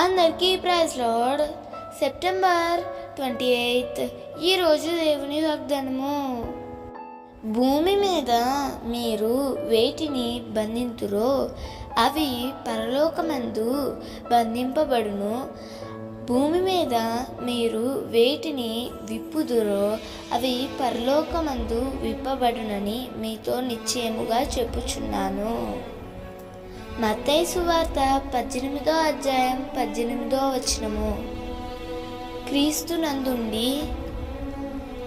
అందరికీ praise lord September twenty eighth. ఈరోజు దేవుని వాగ్దానము. భూమి మీద మీరు వేటిని బంధింతురో అవి పరలోకమందు బంధింపబడును. భూమి మీద మీరు వేటిని విప్పుదురో అవి పరలోకమందు విప్పబడునని మీతో నిశ్చయముగా చెప్పుచున్నాను. మత్తయి సువార్త పద్దెనిమిదో అధ్యాయం పద్దెనిమిదో వచనము. క్రీస్తు నందుండి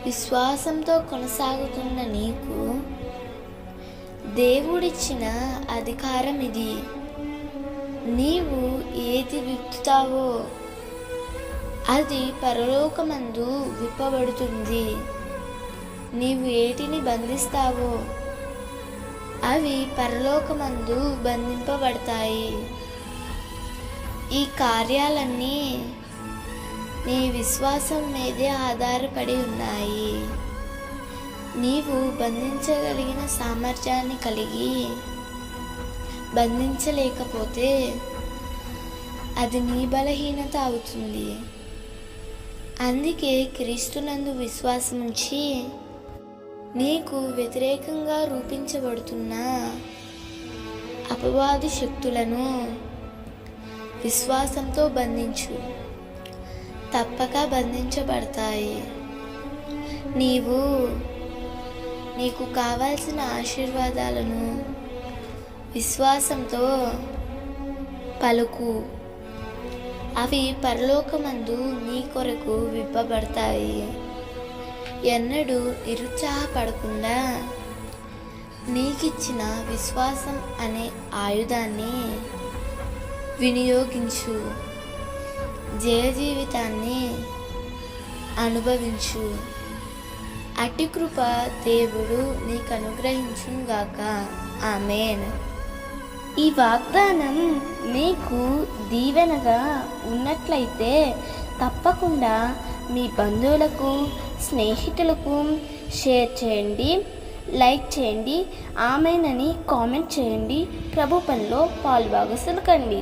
విశ్వాసంతో కొనసాగుతున్న నీకు దేవుడిచ్చిన అధికారం ఇది నీవు ఏది విప్పుతావో అది పరలోకమందు విప్పబడుతుంది. నీవు ఏటిని బంధిస్తావో అవి పరలోకమందు బంధింపబడతాయి. ఈ కార్యాలన్నీ నీ విశ్వాసం మీదే ఆధారపడి ఉన్నాయి. నీవు బంధించగలిగిన సామర్థ్యాన్ని కలిగి బంధించలేకపోతే అది నీ బలహీనత అవుతుంది. అందుకే క్రీస్తునందు విశ్వాసం ఉంచి నీకు వ్యతిరేకంగా రూపించబడుతున్న అపవాది శక్తులను విశ్వాసంతో బంధించు. తప్పక బంధించబడతాయి. నీవు నీకు కావాల్సిన ఆశీర్వాదాలను విశ్వాసంతో పలుకు. అవి పరలోకమందు నీ కొరకు విప్పబడతాయి. ఎన్నడూ నిరుత్సాహపడకుండా నీకిచ్చిన విశ్వాసం అనే ఆయుధాన్ని వినియోగించు. జయ జీవితాన్ని అనుభవించు. అటి కృప దేవుడు నీకు అనుగ్రహించుగాక ఆమెన్. ఈ వాగ్దానం మీకు దీవెనగా ఉన్నట్లయితే తప్పకుండా మీ బంధువులకు స్నేహితులకు షేర్ చేయండి లైక్ చేయండి ఆమెనని కామెంట్ చేయండి ప్రభు పనిలో పాలుభాగసులు కండి